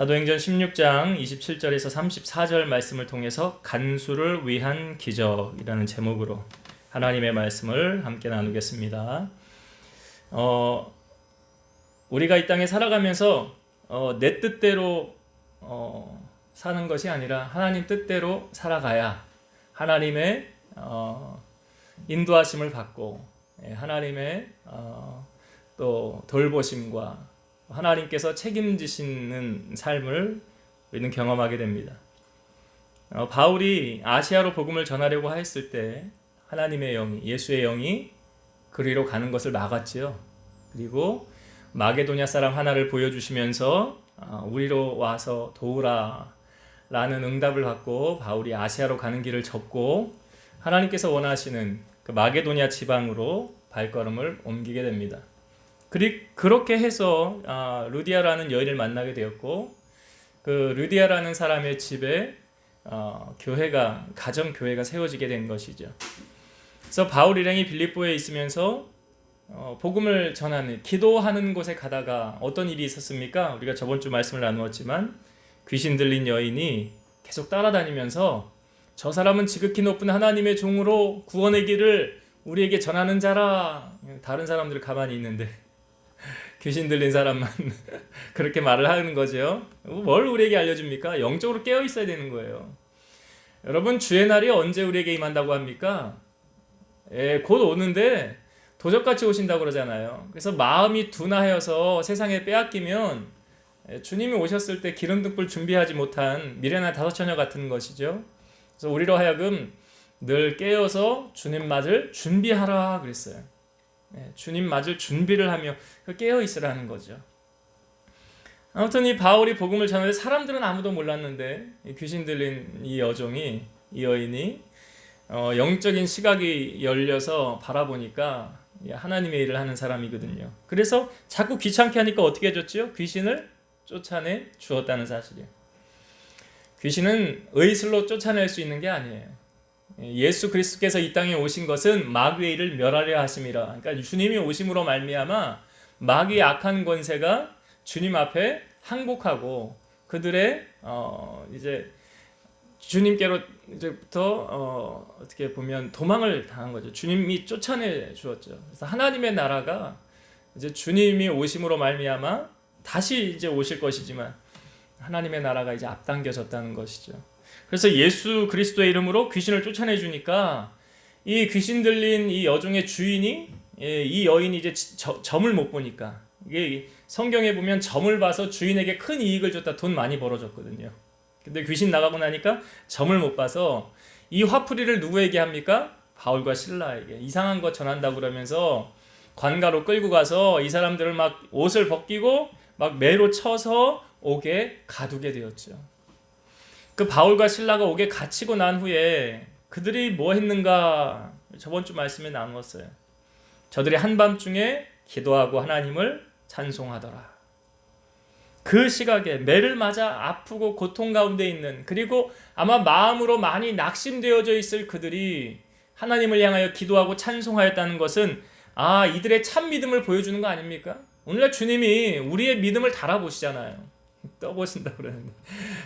사도행전 16장 27절에서 34절 말씀을 통해서 간수를 위한 기적이라는 제목으로 하나님의 말씀을 함께 나누겠습니다. 어, 우리가 이 땅에 살아가면서 어, 내 뜻대로 어, 사는 것이 아니라 하나님 뜻대로 살아가야 하나님의 어, 인도하심을 받고 예, 하나님의 어, 또 돌보심과 하나님께서 책임지시는 삶을 우리는 경험하게 됩니다. 어, 바울이 아시아로 복음을 전하려고 했을 때 하나님의 영이 예수의 영이 그리로 가는 것을 막았지요. 그리고 마게도냐 사람 하나를 보여주시면서 어, 우리로 와서 도우라 라는 응답을 받고 바울이 아시아로 가는 길을 접고 하나님께서 원하시는 그 마게도냐 지방으로 발걸음을 옮기게 됩니다. 그리, 그렇게 해서 아, 루디아라는 여인을 만나게 되었고 그 루디아라는 사람의 집에 어, 교회가 가정 교회가 세워지게 된 것이죠. 그래서 바울 일행이 빌립보에 있으면서 어, 복음을 전하는 기도하는 곳에 가다가 어떤 일이 있었습니까? 우리가 저번 주 말씀을 나누었지만 귀신 들린 여인이 계속 따라다니면서 저 사람은 지극히 높은 하나님의 종으로 구원의 길을 우리에게 전하는 자라. 다른 사람들 가만히 있는데 귀신 들린 사람만 그렇게 말을 하는 거죠. 뭘 우리에게 알려줍니까? 영적으로 깨어 있어야 되는 거예요. 여러분 주의 날이 언제 우리에게 임한다고 합니까? 예, 곧 오는데 도적같이 오신다고 그러잖아요. 그래서 마음이 둔하여서 세상에 빼앗기면 예, 주님이 오셨을 때 기름 등불 준비하지 못한 미련한 다섯 처녀 같은 것이죠. 그래서 우리로 하여금 늘 깨어서 주님 맞을 준비하라 그랬어요. 예, 주님 맞을 준비를 하며 그 깨어 있으라는 거죠. 아무튼 이 바울이 복음을 전하는데 사람들은 아무도 몰랐는데 귀신 들린 이 여종이 이 여인이 어, 영적인 시각이 열려서 바라보니까 하나님의 일을 하는 사람이거든요. 그래서 자꾸 귀찮게 하니까 어떻게 해줬죠? 귀신을 쫓아내 주었다는 사실이에요. 귀신은 의술로 쫓아낼 수 있는 게 아니에요. 예수 그리스도께서 이 땅에 오신 것은 마귀의 일을 멸하려 하심이라. 그러니까 주님이 오심으로 말미암아 마귀의 악한 권세가 주님 앞에 항복하고 그들의 어 이제 주님께로 이제부터 어 어떻게 보면 도망을 당한 거죠. 주님이 쫓아내 주었죠. 그래서 하나님의 나라가 이제 주님이 오심으로 말미암아 다시 이제 오실 것이지만 하나님의 나라가 이제 앞당겨졌다는 것이죠. 그래서 예수 그리스도의 이름으로 귀신을 쫓아내 주니까 이 귀신 들린 이 여종의 주인이 예, 이 여인이 이제 점을 못 보니까 이게 성경에 보면 점을 봐서 주인에게 큰 이익을 줬다 돈 많이 벌어졌거든요. 근데 귀신 나가고 나니까 점을 못 봐서 이 화풀이를 누구에게 합니까? 바울과 신라에게 이상한 거 전한다 그러면서 관가로 끌고 가서 이 사람들을 막 옷을 벗기고 막 매로 쳐서 옥에 가두게 되었죠. 그 바울과 신라가 옥에 갇히고 난 후에 그들이 뭐 했는가 저번 주 말씀에 나누었어요. 저들이 한밤중에 기도하고 하나님을 찬송하더라. 그 시각에 매를 맞아 아프고 고통 가운데 있는 그리고 아마 마음으로 많이 낙심되어져 있을 그들이 하나님을 향하여 기도하고 찬송하였다는 것은 아 이들의 참 믿음을 보여주는 거 아닙니까? 오늘날 주님이 우리의 믿음을 달아보시잖아요. 떠보신다 그러는데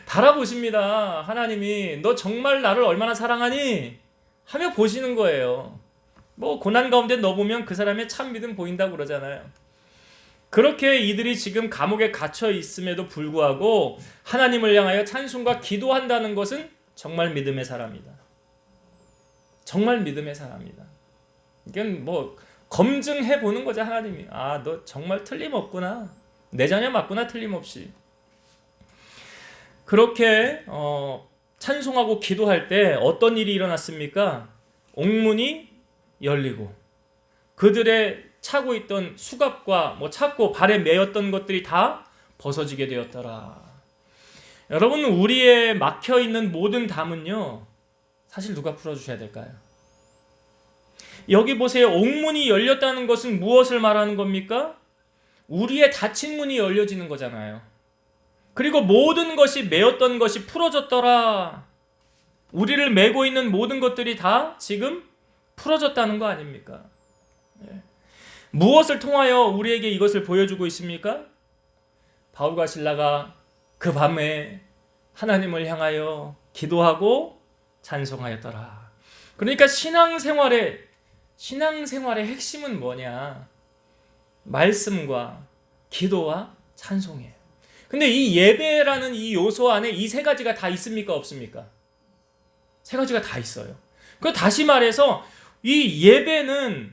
달아보십니다. 하나님이 너 정말 나를 얼마나 사랑하니? 하며 보시는 거예요. 뭐 고난 가운데 너 보면 그 사람의 참 믿음 보인다고 그러잖아요. 그렇게 이들이 지금 감옥에 갇혀 있음에도 불구하고 하나님을 향하여 찬송과 기도한다는 것은 정말 믿음의 사람이다. 정말 믿음의 사람이다. 이건 뭐 검증해 보는 거죠 하나님이. 아 너 정말 틀림없구나. 내 자녀 맞구나 틀림없이. 그렇게 어, 찬송하고 기도할 때 어떤 일이 일어났습니까? 옥문이 열리고 그들의 차고 있던 수갑과 뭐 찾고 발에 매였던 것들이 다 벗어지게 되었더라. 여러분 우리의 막혀 있는 모든 담은요 사실 누가 풀어 주셔야 될까요? 여기 보세요 옥문이 열렸다는 것은 무엇을 말하는 겁니까? 우리의 닫힌 문이 열려지는 거잖아요. 그리고 모든 것이 매었던 것이 풀어졌더라. 우리를 매고 있는 모든 것들이 다 지금 풀어졌다는 거 아닙니까? 예. 무엇을 통하여 우리에게 이것을 보여주고 있습니까? 바울과 신라가 그 밤에 하나님을 향하여 기도하고 찬송하였더라. 그러니까 신앙생활의 신앙생활의 핵심은 뭐냐? 말씀과 기도와 찬송이에요. 근데 이 예배라는 이 요소 안에 이 세 가지가 다 있습니까? 없습니까? 세 가지가 다 있어요. 그 다시 말해서 이 예배는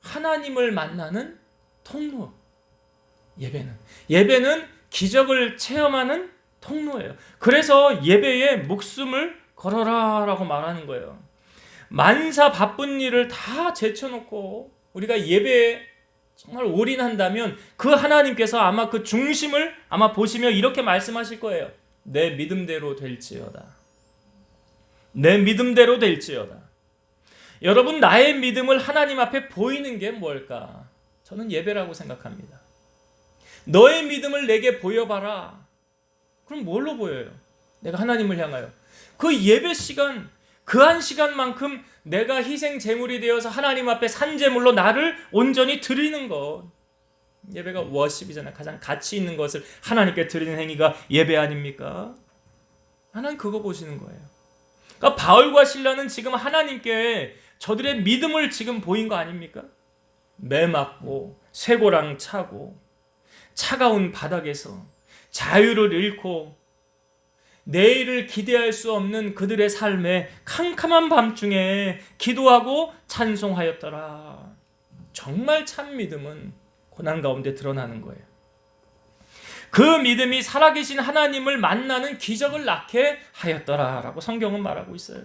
하나님을 만나는 통로. 예배는 예배는 기적을 체험하는 통로예요. 그래서 예배에 목숨을 걸어라라고 말하는 거예요. 만사 바쁜 일을 다 제쳐놓고 우리가 예배에 정말 올인한다면 그 하나님께서 아마 그 중심을 아마 보시며 이렇게 말씀하실 거예요. 내 믿음대로 될지어다. 내 믿음대로 될지어다. 여러분 나의 믿음을 하나님 앞에 보이는 게 뭘까? 저는 예배라고 생각합니다. 너의 믿음을 내게 보여봐라. 그럼 뭘로 보여요? 내가 하나님을 향하여. 그 예배 시간, 그 한 시간만큼 내가 희생 제물이 되어서 하나님 앞에 산 제물로 나를 온전히 드리는 것. 예배가 워십이잖아요. 가장 가치 있는 것을 하나님께 드리는 행위가 예배 아닙니까? 하나님 그거 보시는 거예요. 그러니까 바울과 신라는 지금 하나님께 저들의 믿음을 지금 보인 거 아닙니까? 매 맞고 쇠고랑 차고 차가운 바닥에서 자유를 잃고 내일을 기대할 수 없는 그들의 삶에 캄캄한 밤중에 기도하고 찬송하였더라. 정말 참 믿음은 고난 가운데 드러나는 거예요. 그 믿음이 살아계신 하나님을 만나는 기적을 낳게 하였더라라고 성경은 말하고 있어요.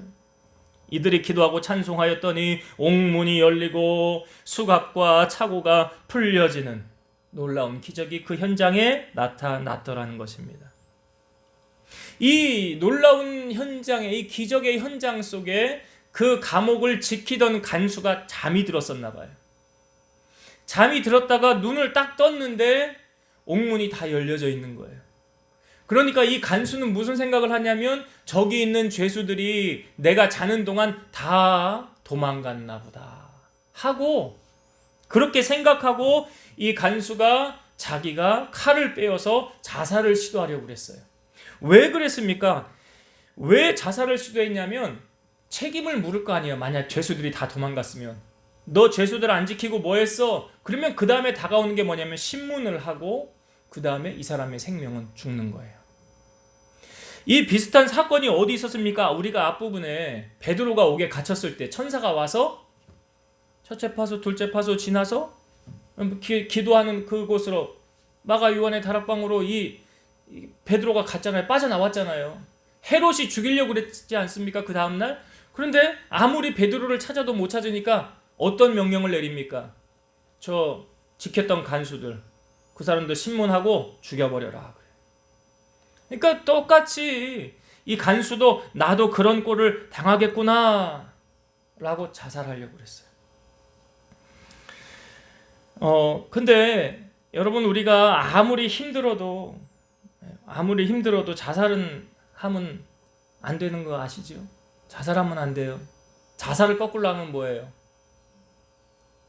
이들이 기도하고 찬송하였더니 옥문이 열리고 수갑과 차고가 풀려지는 놀라운 기적이 그 현장에 나타났더라는 것입니다. 이 놀라운 현장의 이 기적의 현장 속에 그 감옥을 지키던 간수가 잠이 들었었나 봐요. 잠이 들었다가 눈을 딱 떴는데 옥문이 다 열려져 있는 거예요. 그러니까 이 간수는 무슨 생각을 하냐면 저기 있는 죄수들이 내가 자는 동안 다 도망갔나 보다 하고 그렇게 생각하고 이 간수가 자기가 칼을 빼어서 자살을 시도하려고 그랬어요. 왜 그랬습니까? 왜 자살을 시도했냐면 책임을 물을 거 아니에요. 만약 죄수들이 다 도망갔으면 너 죄수들 안 지키고 뭐 했어? 그러면 그 다음에 다가오는 게 뭐냐면 신문을 하고 그 다음에 이 사람의 생명은 죽는 거예요. 이 비슷한 사건이 어디 있었습니까? 우리가 앞부분에 베드로가 옥에 갇혔을 때 천사가 와서 첫째 파수, 둘째 파수 지나서 기, 기도하는 그곳으로 마가 요한의 다락방으로 이, 이 베드로가 갔잖아요. 빠져나왔잖아요. 헤롯이 죽이려고 그랬지 않습니까? 그 다음 날. 그런데 아무리 베드로를 찾아도 못 찾으니까 어떤 명령을 내립니까? 저 지켰던 간수들 그 사람들 신문하고 죽여버려라. 그러니까 똑같이 이 간수도 나도 그런 꼴을 당하겠구나 라고 자살하려고 그랬어요. 어, 근데 여러분 우리가 아무리 힘들어도 아무리 힘들어도 자살은 하면 안 되는 거 아시죠? 자살하면 안 돼요. 자살을 거꾸로 하면 뭐예요?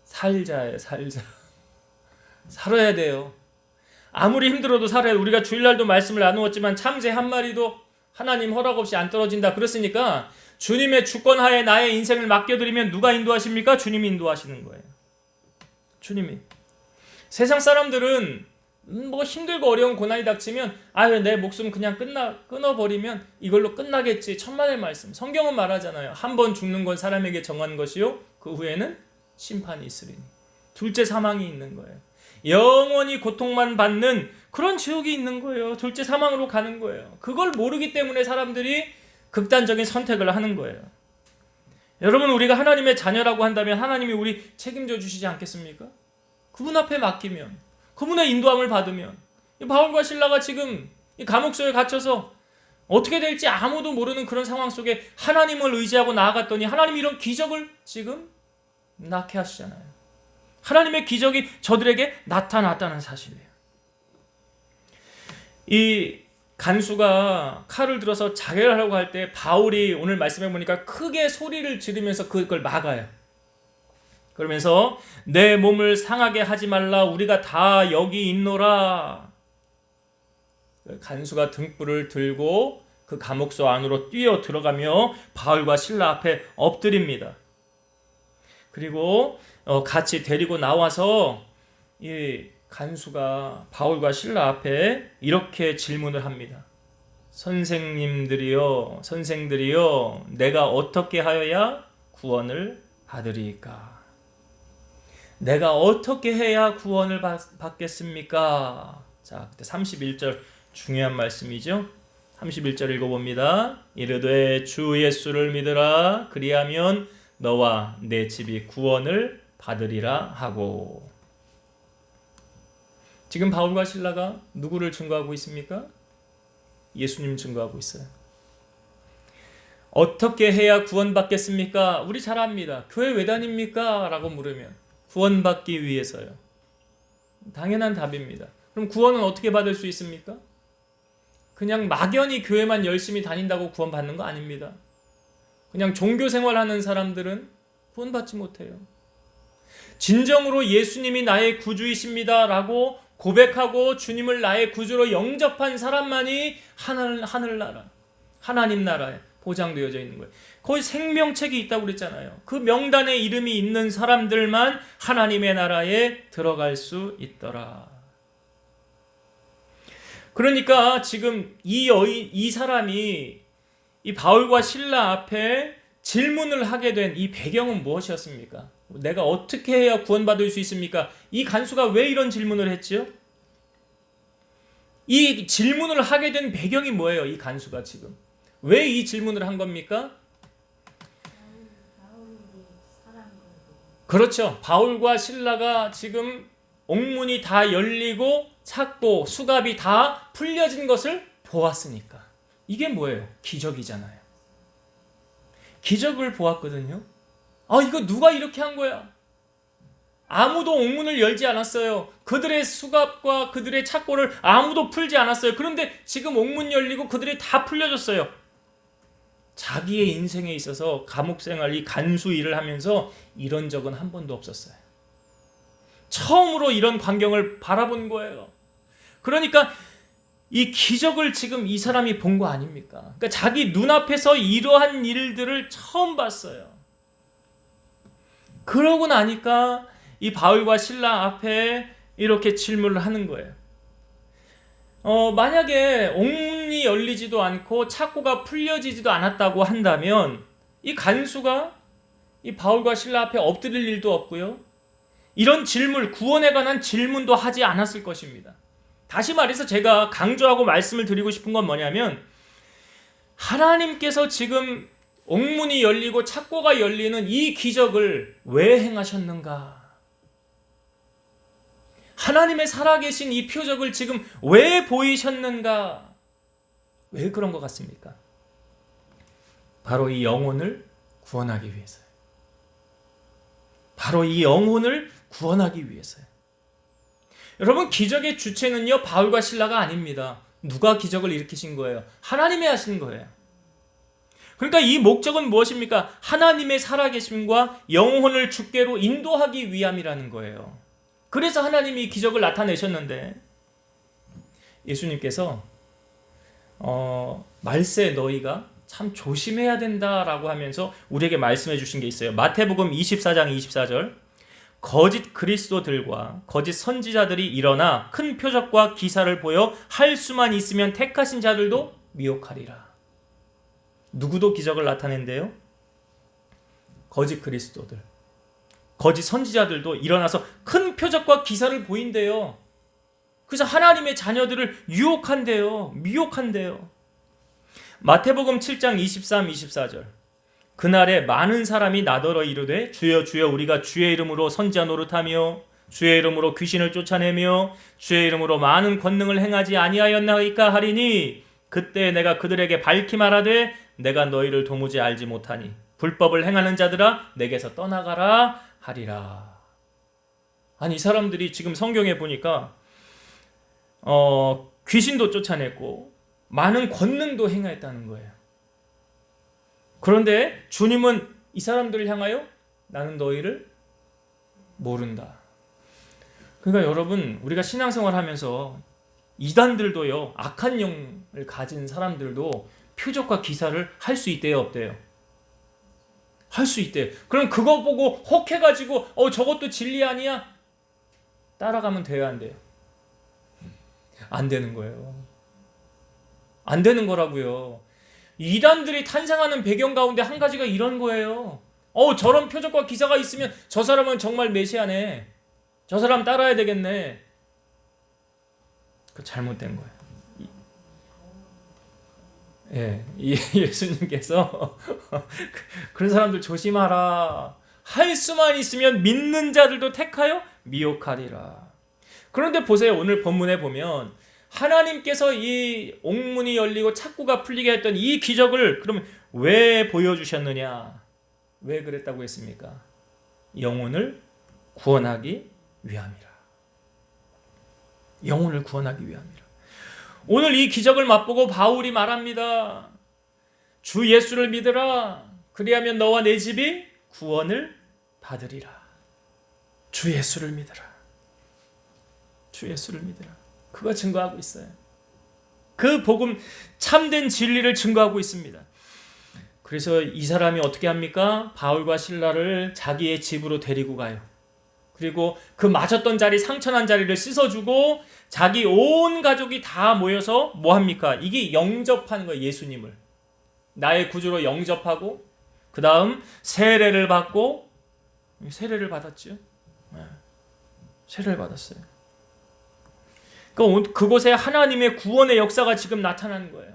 살자예요, 살자. 살아야 돼요. 아무리 힘들어도 살아야 우리가 주일날도 말씀을 나누었지만 참새 한 마리도 하나님 허락 없이 안 떨어진다. 그렇으니까 주님의 주권 하에 나의 인생을 맡겨드리면 누가 인도하십니까? 주님이 인도하시는 거예요. 주님이. 세상 사람들은 뭐 힘들고 어려운 고난이 닥치면 아유 내 목숨 그냥 끝나 끊어버리면 이걸로 끝나겠지. 천만의 말씀. 성경은 말하잖아요. 한 번 죽는 건 사람에게 정한 것이요. 그 후에는 심판이 있으리니. 둘째 사망이 있는 거예요. 영원히 고통만 받는 그런 지옥이 있는 거예요. 둘째 사망으로 가는 거예요. 그걸 모르기 때문에 사람들이 극단적인 선택을 하는 거예요. 여러분 우리가 하나님의 자녀라고 한다면 하나님이 우리 책임져 주시지 않겠습니까? 그분 앞에 맡기면 그분의 인도함을 받으면 바울과 신라가 지금 감옥소에 갇혀서 어떻게 될지 아무도 모르는 그런 상황 속에 하나님을 의지하고 나아갔더니 하나님이 이런 기적을 지금 낳게 하시잖아요. 하나님의 기적이 저들에게 나타났다는 사실이에요. 이 간수가 칼을 들어서 자결 하려고 할 때 바울이 오늘 말씀해 보니까 크게 소리를 지르면서 그걸 막아요. 그러면서 내 몸을 상하게 하지 말라 우리가 다 여기 있노라. 간수가 등불을 들고 그 감옥소 안으로 뛰어 들어가며 바울과 신라 앞에 엎드립니다. 그리고 어, 같이 데리고 나와서 이 간수가 바울과 신라 앞에 이렇게 질문을 합니다. 선생님들이요, 선생들이요, 내가 어떻게 하여야 구원을 받으리까? 내가 어떻게 해야 구원을 받, 받겠습니까? 자, 그때 31절 중요한 말씀이죠. 31절 읽어봅니다. 이르되 주 예수를 믿으라 그리하면 너와 내 집이 구원을 받으리라 하고 지금 바울과 신라가 누구를 증거하고 있습니까? 예수님 증거하고 있어요. 어떻게 해야 구원받겠습니까? 우리 잘 압니다. 교회 왜 다닙니까? 라고 물으면 구원받기 위해서요. 당연한 답입니다. 그럼 구원은 어떻게 받을 수 있습니까? 그냥 막연히 교회만 열심히 다닌다고 구원받는 거 아닙니다. 그냥 종교 생활하는 사람들은 구원받지 못해요. 진정으로 예수님이 나의 구주이십니다라고 고백하고 주님을 나의 구주로 영접한 사람만이 하늘 하늘나라 하나님 나라에 보장되어져 있는 거예요. 거의 생명책이 있다고 그랬잖아요. 그 명단에 이름이 있는 사람들만 하나님의 나라에 들어갈 수 있더라. 그러니까 지금 이 여인 이 사람이 이 바울과 신라 앞에 질문을 하게 된 이 배경은 무엇이었습니까? 내가 어떻게 해야 구원받을 수 있습니까? 이 간수가 왜 이런 질문을 했지요? 이 질문을 하게 된 배경이 뭐예요? 이 간수가 지금 왜 이 질문을 한 겁니까? 그렇죠. 바울과 신라가 지금 옥문이 다 열리고 찾고 수갑이 다 풀려진 것을 보았으니까. 이게 뭐예요? 기적이잖아요. 기적을 보았거든요. 아, 이거 누가 이렇게 한 거야? 아무도 옥문을 열지 않았어요. 그들의 수갑과 그들의 착고를 아무도 풀지 않았어요. 그런데 지금 옥문 열리고 그들이 다 풀려졌어요. 자기의 인생에 있어서 감옥 생활, 이 간수 일을 하면서 이런 적은 한 번도 없었어요. 처음으로 이런 광경을 바라본 거예요. 그러니까 이 기적을 지금 이 사람이 본 거 아닙니까? 그러니까 자기 눈앞에서 이러한 일들을 처음 봤어요. 그러고 나니까 이 바울과 신라 앞에 이렇게 질문을 하는 거예요. 어, 만약에 옥 문이 열리지도 않고 착고가 풀려지지도 않았다고 한다면 이 간수가 이 바울과 신라 앞에 엎드릴 일도 없고요. 이런 질문, 구원에 관한 질문도 하지 않았을 것입니다. 다시 말해서 제가 강조하고 말씀을 드리고 싶은 건 뭐냐면 하나님께서 지금 옥문이 열리고 착고가 열리는 이 기적을 왜 행하셨는가? 하나님의 살아계신 이 표적을 지금 왜 보이셨는가? 왜 그런 것 같습니까? 바로 이 영혼을 구원하기 위해서요. 바로 이 영혼을 구원하기 위해서요. 여러분 기적의 주체는요 바울과 신라가 아닙니다. 누가 기적을 일으키신 거예요? 하나님이 하신 거예요. 그러니까 이 목적은 무엇입니까? 하나님의 살아계심과 영혼을 주께로 인도하기 위함이라는 거예요. 그래서 하나님이 기적을 나타내셨는데 예수님께서 어, 말세 너희가 참 조심해야 된다라고 하면서 우리에게 말씀해 주신 게 있어요. 마태복음 24장 24절. 거짓 그리스도들과 거짓 선지자들이 일어나 큰 표적과 기사를 보여 할 수만 있으면 택하신 자들도 미혹하리라. 누구도 기적을 나타낸대요? 거짓 그리스도들. 거짓 선지자들도 일어나서 큰 표적과 기사를 보인대요. 그래서 하나님의 자녀들을 유혹한대요. 미혹한대요. 마태복음 7장 23, 24절. 그날에 많은 사람이 나더러 이르되 주여 주여 우리가 주의 이름으로 선지자 노릇하며 주의 이름으로 귀신을 쫓아내며 주의 이름으로 많은 권능을 행하지 아니하였나이까 하리니 그때 내가 그들에게 밝히 말하되 내가 너희를 도무지 알지 못하니 불법을 행하는 자들아 내게서 떠나가라 하리라. 아니 이 사람들이 지금 성경에 보니까 어 귀신도 쫓아냈고 많은 권능도 행하였다는 거예요. 그런데 주님은 이 사람들을 향하여 나는 너희를 모른다. 그러니까 여러분 우리가 신앙생활 하면서 이단들도요 악한 영을 가진 사람들도 표적과 기사를 할 수 있대요 없대요? 할 수 있대요. 그럼 그거 보고 혹해가지고 어 저것도 진리 아니야? 따라가면 돼요 안 돼요? 안 되는 거예요. 안 되는 거라고요. 이단들이 탄생하는 배경 가운데 한 가지가 이런 거예요. 어 저런 표적과 기사가 있으면 저 사람은 정말 메시아네. 저 사람 따라야 되겠네. 그 잘못된 거예요. 이- 예, 이 예수님께서 그런 사람들 조심하라. 할 수만 있으면 믿는 자들도 택하여 미혹하리라. 그런데 보세요. 오늘 본문에 보면 하나님께서 이 옥문이 열리고 착구가 풀리게 했던 이 기적을 그러면 왜 보여주셨느냐? 왜 그랬다고 했습니까? 영혼을 구원하기 위함이라. 영혼을 구원하기 위함이라. 오늘 이 기적을 맛보고 바울이 말합니다. 주 예수를 믿으라. 그리하면 너와 내 집이 구원을 받으리라. 주 예수를 믿으라. 주 예수를 믿으라. 그거 증거하고 있어요. 그 복음 참된 진리를 증거하고 있습니다. 그래서 이 사람이 어떻게 합니까? 바울과 신라를 자기의 집으로 데리고 가요. 그리고 그 맞았던 자리 상처난 자리를 씻어주고 자기 온 가족이 다 모여서 뭐 합니까? 이게 영접하는 거예요. 예수님을 나의 구주로 영접하고 그 다음 세례를 받고 세례를 받았죠. 네. 세례를 받았어요. 그 그곳에 하나님의 구원의 역사가 지금 나타나는 거예요.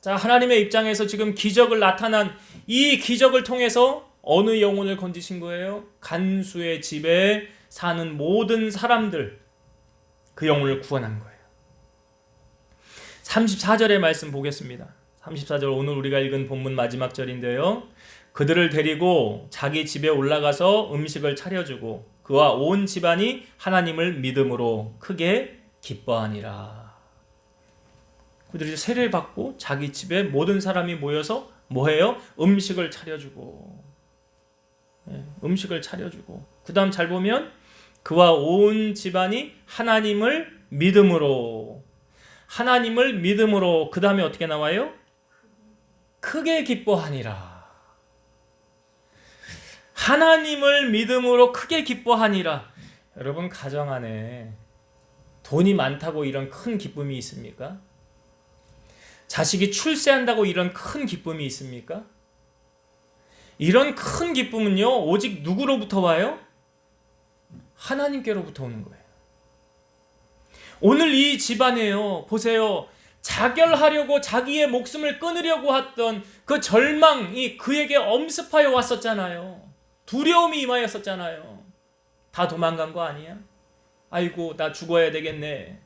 자, 하나님의 입장에서 지금 기적을 나타난 이 기적을 통해서 어느 영혼을 건지신 거예요? 간수의 집에 사는 모든 사람들 그 영혼을 구원한 거예요. 34절의 말씀 보겠습니다. 34절 오늘 우리가 읽은 본문 마지막 절인데요. 그들을 데리고 자기 집에 올라가서 음식을 차려주고 그와 온 집안이 하나님을 믿음으로 크게 기뻐하니라. 그들이 세례를 받고 자기 집에 모든 사람이 모여서 뭐해요? 음식을 차려주고 예, 음식을 차려주고 그 다음 잘 보면 그와 온 집안이 하나님을 믿음으로 하나님을 믿음으로 그 다음에 어떻게 나와요? 크게 기뻐하니라. 하나님을 믿음으로 크게 기뻐하니라. 여러분 가정 안에 돈이 많다고 이런 큰 기쁨이 있습니까? 자식이 출세한다고 이런 큰 기쁨이 있습니까? 이런 큰 기쁨은요, 오직 누구로부터 와요? 하나님께로부터 오는 거예요. 오늘 이 집안에요, 보세요. 자결하려고 자기의 목숨을 끊으려고 했던 그 절망이 그에게 엄습하여 왔었잖아요. 두려움이 임하였었잖아요. 다 도망간 거 아니야? 아이고, 나 죽어야 되겠네.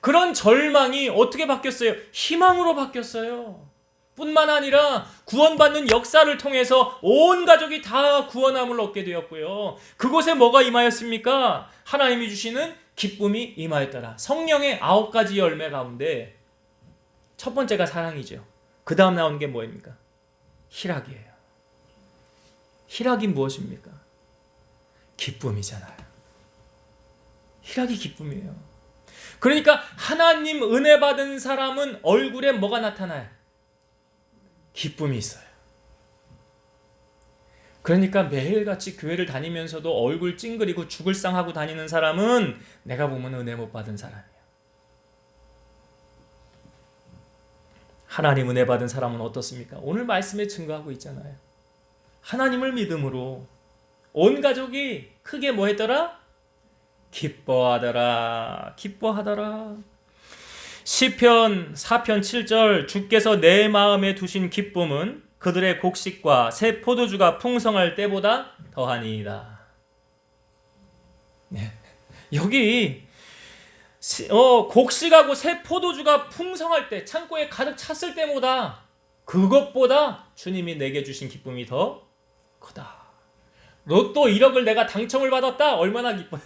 그런 절망이 어떻게 바뀌었어요? 희망으로 바뀌었어요. 뿐만 아니라 구원받는 역사를 통해서 온 가족이 다 구원함을 얻게 되었고요. 그곳에 뭐가 임하였습니까? 하나님이 주시는 기쁨이 임하였더라. 성령의 아홉 가지 열매 가운데 첫 번째가 사랑이죠. 그 다음 나오는 게 뭐입니까? 희락이에요. 희락이 무엇입니까? 기쁨이잖아요. 희락이 기쁨이에요. 그러니까 하나님 은혜 받은 사람은 얼굴에 뭐가 나타나요? 기쁨이 있어요. 그러니까 매일같이 교회를 다니면서도 얼굴 찡그리고 죽을 상하고 다니는 사람은 내가 보면 은혜 못 받은 사람이에요. 하나님 은혜 받은 사람은 어떻습니까? 오늘 말씀에 증거하고 있잖아요. 하나님을 믿음으로 온 가족이 크게 뭐 했더라? 기뻐하더라. 기뻐하더라. 시편 4편 7절 주께서 내 마음에 두신 기쁨은 그들의 곡식과 새 포도주가 풍성할 때보다 더하니이다. 네. 여기 어, 곡식하고 새 포도주가 풍성할 때 창고에 가득 찼을 때보다 그것보다 주님이 내게 주신 기쁨이 더 크다. 로또 1억을 내가 당첨을 받았다. 얼마나 기뻐요.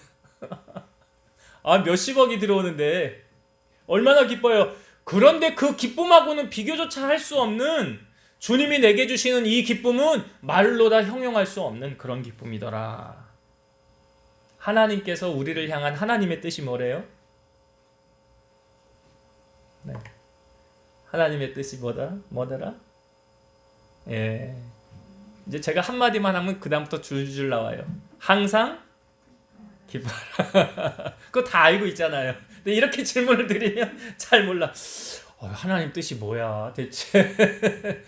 아, 몇십억이 들어오는데 얼마나 기뻐요. 그런데 그 기쁨하고는 비교조차 할 수 없는 주님이 내게 주시는 이 기쁨은 말로 다 형용할 수 없는 그런 기쁨이더라. 하나님께서 우리를 향한 하나님의 뜻이 뭐래요? 네. 하나님의 뜻이 뭐다? 뭐더라? 예. 이제 제가 한 마디만 하면 그 다음부터 줄줄 나와요. 항상 기뻐하라. 그거 다 알고 있잖아요. 근데 이렇게 질문을 드리면 잘 몰라. 어, 하나님 뜻이 뭐야 대체?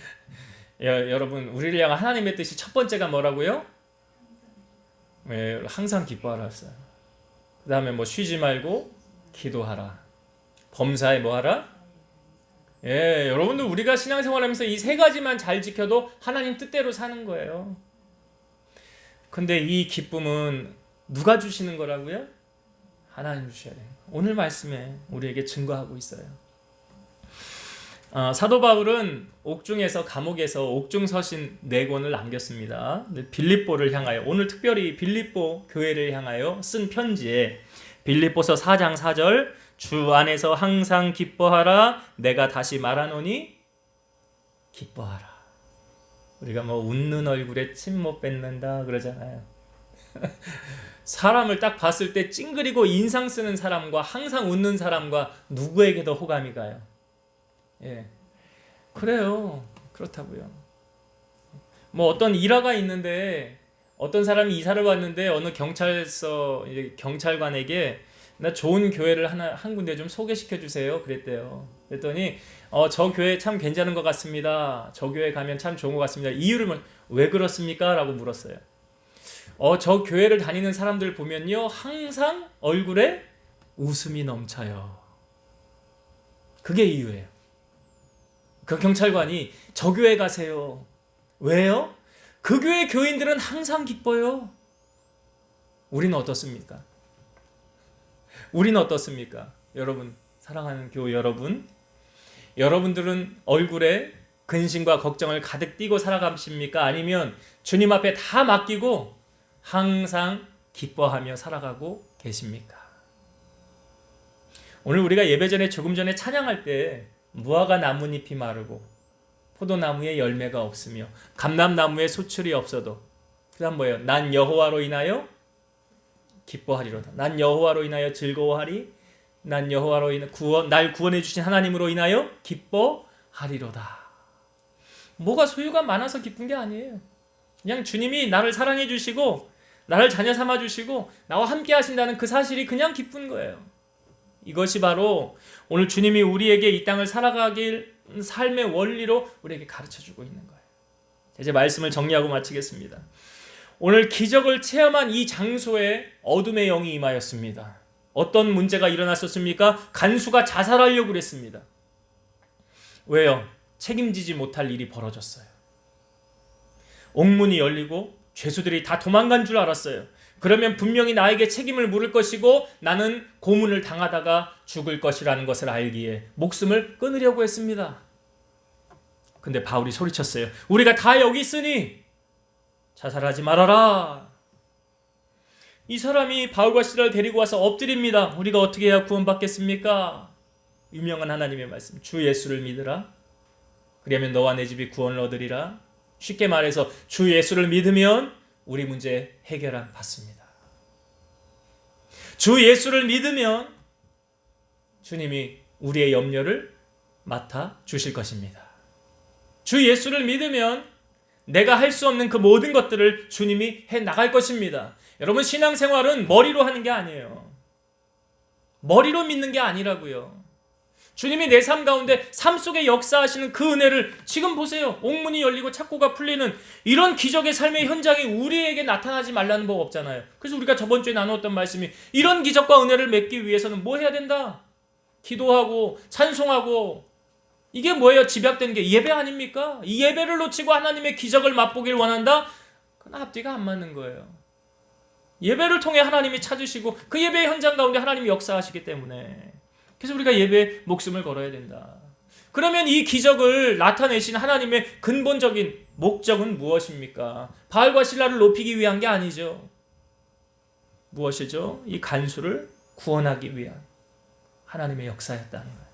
여, 여러분 우리를 향한 하나님의 뜻이 첫 번째가 뭐라고요? 예, 항상 기뻐하라였어요. 그 다음에 뭐 쉬지 말고 기도하라. 범사에 뭐하라? 예, 여러분들 우리가 신앙생활하면서 이 세 가지만 잘 지켜도 하나님 뜻대로 사는 거예요. 근데 이 기쁨은 누가 주시는 거라고요? 하나님 주셔야 돼요. 오늘 말씀에 우리에게 증거하고 있어요. 어, 사도 바울은 옥중에서 감옥에서 옥중 서신 네 권을 남겼습니다. 빌립보를 향하여 오늘 특별히 빌립보 교회를 향하여 쓴 편지에 빌립보서 4장 4절 주 안에서 항상 기뻐하라 내가 다시 말하노니 기뻐하라. 우리가 뭐 웃는 얼굴에 침 못 뱉는다 그러잖아요. 사람을 딱 봤을 때 찡그리고 인상 쓰는 사람과 항상 웃는 사람과 누구에게도 호감이 가요. 예. 그래요. 그렇다고요. 뭐 어떤 일화가 있는데 어떤 사람이 이사를 왔는데 어느 경찰서 이제 경찰관에게 나 좋은 교회를 하나 한 군데 좀 소개시켜 주세요. 그랬대요. 그랬더니 어, 저 교회 참 괜찮은 것 같습니다. 저 교회 가면 참 좋은 것 같습니다. 이유를 뭐, 왜 그렇습니까? 라고 물었어요. 어, 저 교회를 다니는 사람들 보면요. 항상 얼굴에 웃음이 넘쳐요. 그게 이유예요. 그 경찰관이 저 교회 가세요. 왜요? 그 교회 교인들은 항상 기뻐요. 우리는 어떻습니까? 우리는 어떻습니까? 여러분, 사랑하는 교우 여러분. 여러분들은 얼굴에 근심과 걱정을 가득 띠고 살아가십니까? 아니면 주님 앞에 다 맡기고 항상 기뻐하며 살아가고 계십니까? 오늘 우리가 예배 전에 조금 전에 찬양할 때 무화과 나뭇잎이 마르고 포도나무에 열매가 없으며 감람나무에 소출이 없어도 그다음 뭐예요? 난 여호와로 인하여 기뻐하리로다. 난 여호와로 인하여 즐거워하리. 난 여호와로 인하 구원 날 구원해 주신 하나님으로 인하여 기뻐하리로다. 뭐가 소유가 많아서 기쁜 게 아니에요. 그냥 주님이 나를 사랑해 주시고 나를 자녀 삼아 주시고 나와 함께 하신다는 그 사실이 그냥 기쁜 거예요. 이것이 바로 오늘 주님이 우리에게 이 땅을 살아가길 삶의 원리로 우리에게 가르쳐 주고 있는 거예요. 이제 말씀을 정리하고 마치겠습니다. 오늘 기적을 체험한 이 장소에 어둠의 영이 임하였습니다. 어떤 문제가 일어났었습니까? 간수가 자살하려고 그랬습니다. 왜요? 책임지지 못할 일이 벌어졌어요. 옥문이 열리고 죄수들이 다 도망간 줄 알았어요. 그러면 분명히 나에게 책임을 물을 것이고 나는 고문을 당하다가 죽을 것이라는 것을 알기에 목숨을 끊으려고 했습니다. 근데 바울이 소리쳤어요. 우리가 다 여기 있으니 자살하지 말아라. 이 사람이 바울과 시라를 데리고 와서 엎드립니다. 우리가 어떻게 해야 구원받겠습니까? 유명한 하나님의 말씀. 주 예수를 믿으라. 그러면 너와 내 집이 구원을 얻으리라. 쉽게 말해서 주 예수를 믿으면 우리 문제 해결을 받습니다. 주 예수를 믿으면 주님이 우리의 염려를 맡아 주실 것입니다. 주 예수를 믿으면 내가 할 수 없는 그 모든 것들을 주님이 해 나갈 것입니다. 여러분 신앙생활은 머리로 하는 게 아니에요. 머리로 믿는 게 아니라고요. 주님이 내 삶 가운데 삶 속에 역사하시는 그 은혜를 지금 보세요. 옥문이 열리고 착고가 풀리는 이런 기적의 삶의 현장이 우리에게 나타나지 말라는 법 없잖아요. 그래서 우리가 저번 주에 나누었던 말씀이 이런 기적과 은혜를 맺기 위해서는 뭐 해야 된다? 기도하고 찬송하고 이게 뭐예요? 집약된 게 예배 아닙니까? 이 예배를 놓치고 하나님의 기적을 맛보길 원한다? 그건 앞뒤가 안 맞는 거예요. 예배를 통해 하나님이 찾으시고 그 예배 현장 가운데 하나님이 역사하시기 때문에 그래서 우리가 예배에 목숨을 걸어야 된다. 그러면 이 기적을 나타내신 하나님의 근본적인 목적은 무엇입니까? 바알과 신라를 높이기 위한 게 아니죠. 무엇이죠? 이 간수를 구원하기 위한 하나님의 역사였다는 거예요.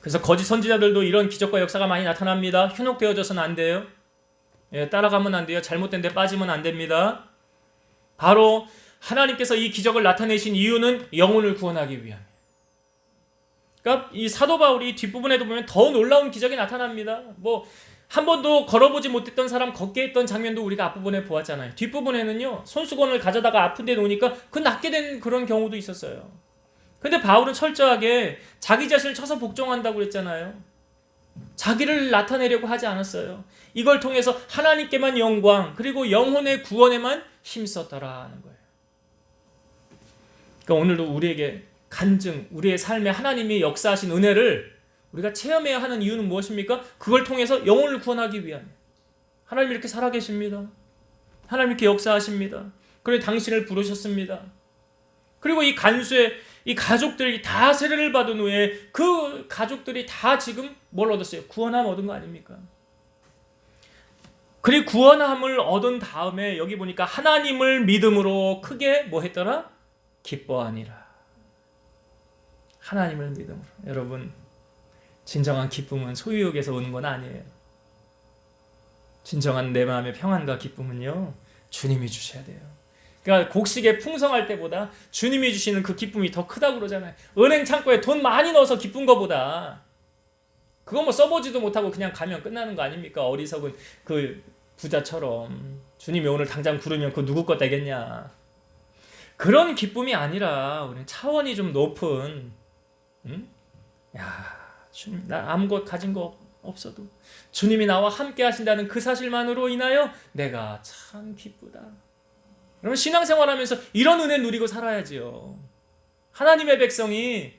그래서 거짓 선지자들도 이런 기적과 역사가 많이 나타납니다. 현혹되어져서는 안 돼요. 예, 따라가면 안 돼요. 잘못된 데 빠지면 안 됩니다. 바로 하나님께서 이 기적을 나타내신 이유는 영혼을 구원하기 위함이에요. 그러니까 이 사도 바울이 뒷부분에도 보면 더 놀라운 기적이 나타납니다. 뭐 한 번도 걸어보지 못했던 사람 걷게 했던 장면도 우리가 앞부분에 보았잖아요. 뒷부분에는요 손수건을 가져다가 아픈 데 놓으니까 그 낫게 된 그런 경우도 있었어요. 근데 바울은 철저하게 자기 자신을 쳐서 복종한다고 그랬잖아요. 자기를 나타내려고 하지 않았어요. 이걸 통해서 하나님께만 영광 그리고 영혼의 구원에만 힘썼더라 하는 거예요. 그러니까 오늘도 우리에게 간증, 우리의 삶에 하나님이 역사하신 은혜를 우리가 체험해야 하는 이유는 무엇입니까? 그걸 통해서 영혼을 구원하기 위함. 하나님 이렇게 살아계십니다. 하나님 이렇게 역사하십니다. 그래 당신을 부르셨습니다. 그리고 이 간수의 이 가족들이 다 세례를 받은 후에 그 가족들이 다 지금 뭘 얻었어요? 구원함 얻은 거 아닙니까? 그리고 구원함을 얻은 다음에 여기 보니까 하나님을 믿음으로 크게 뭐 했더라? 기뻐하니라. 하나님을 믿음으로. 여러분, 진정한 기쁨은 소유욕에서 오는 건 아니에요. 진정한 내 마음의 평안과 기쁨은요, 주님이 주셔야 돼요. 그러니까 곡식에 풍성할 때보다 주님이 주시는 그 기쁨이 더 크다고 그러잖아요. 은행 창고에 돈 많이 넣어서 기쁜 거보다 그거 뭐 써보지도 못하고 그냥 가면 끝나는 거 아닙니까? 어리석은 그 부자처럼 주님이 오늘 당장 부르면 그 누구 것 되겠냐? 그런 기쁨이 아니라 우리는 차원이 좀 높은, 응? 야, 주님 나 아무것 가진 거 없어도 주님이 나와 함께 하신다는 그 사실만으로 인하여 내가 참 기쁘다. 여러분 신앙생활 하면서 이런 은혜 누리고 살아야지요. 하나님의 백성이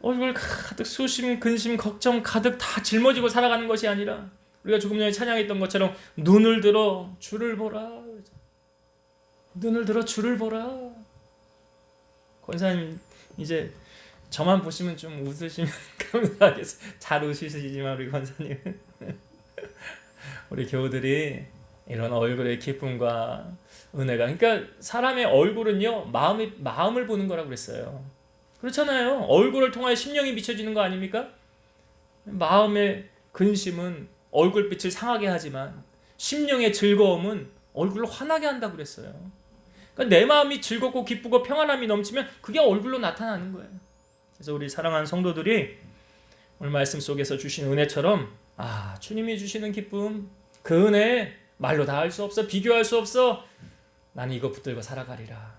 얼굴 가득 수심, 근심, 걱정 가득 다 짊어지고 살아가는 것이 아니라 우리가 조금 전에 찬양했던 것처럼 눈을 들어 주를 보라. 눈을 들어 주를 보라. 권사님 이제 저만 보시면 좀 웃으시면 감사하겠어요. 잘 웃으시지만 우리 권사님 우리 교우들이 이런 얼굴의 기쁨과 은혜가 그러니까 사람의 얼굴은요 마음이 마음을 보는 거라고 그랬어요. 그렇잖아요. 얼굴을 통하여 심령이 비춰지는 거 아닙니까? 마음의 근심은 얼굴빛을 상하게 하지만 심령의 즐거움은 얼굴로 환하게 한다고 그랬어요. 그러니까 내 마음이 즐겁고 기쁘고 평안함이 넘치면 그게 얼굴로 나타나는 거예요. 그래서 우리 사랑하는 성도들이 오늘 말씀 속에서 주신 은혜처럼 아 주님이 주시는 기쁨 그 은혜 말로 다 할 수 없어 비교할 수 없어. 나는 이거 붙들고 살아가리라.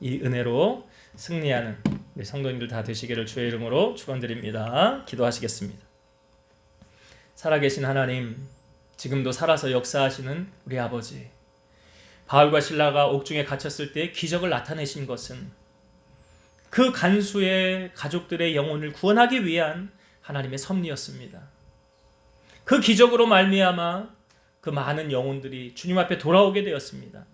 이 은혜로 승리하는 우리 성도님들 다 되시기를 주의 이름으로 축원드립니다. 기도하시겠습니다. 살아계신 하나님 지금도 살아서 역사하시는 우리 아버지 바울과 신라가 옥중에 갇혔을 때 기적을 나타내신 것은 그 간수의 가족들의 영혼을 구원하기 위한 하나님의 섭리였습니다. 그 기적으로 말미암아 그 많은 영혼들이 주님 앞에 돌아오게 되었습니다.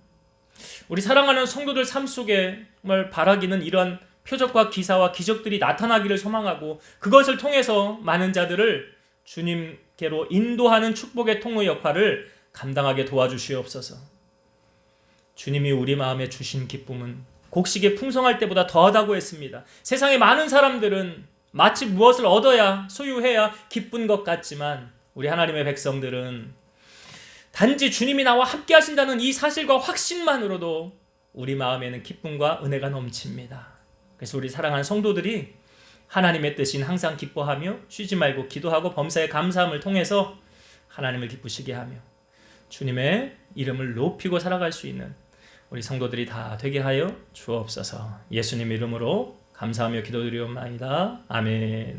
우리 사랑하는 성도들 삶 속에 정말 바라기는 이러한 표적과 기사와 기적들이 나타나기를 소망하고 그것을 통해서 많은 자들을 주님께로 인도하는 축복의 통로 역할을 감당하게 도와주시옵소서. 주님이 우리 마음에 주신 기쁨은 곡식에 풍성할 때보다 더하다고 했습니다. 세상의 많은 사람들은 마치 무엇을 얻어야 소유해야 기쁜 것 같지만 우리 하나님의 백성들은 단지 주님이 나와 함께 하신다는 이 사실과 확신만으로도 우리 마음에는 기쁨과 은혜가 넘칩니다. 그래서 우리 사랑하는 성도들이 하나님의 뜻인 항상 기뻐하며 쉬지 말고 기도하고 범사에 감사함을 통해서 하나님을 기쁘시게 하며 주님의 이름을 높이고 살아갈 수 있는 우리 성도들이 다 되게 하여 주옵소서. 예수님 이름으로 감사하며 기도드리옵나이다. 아멘.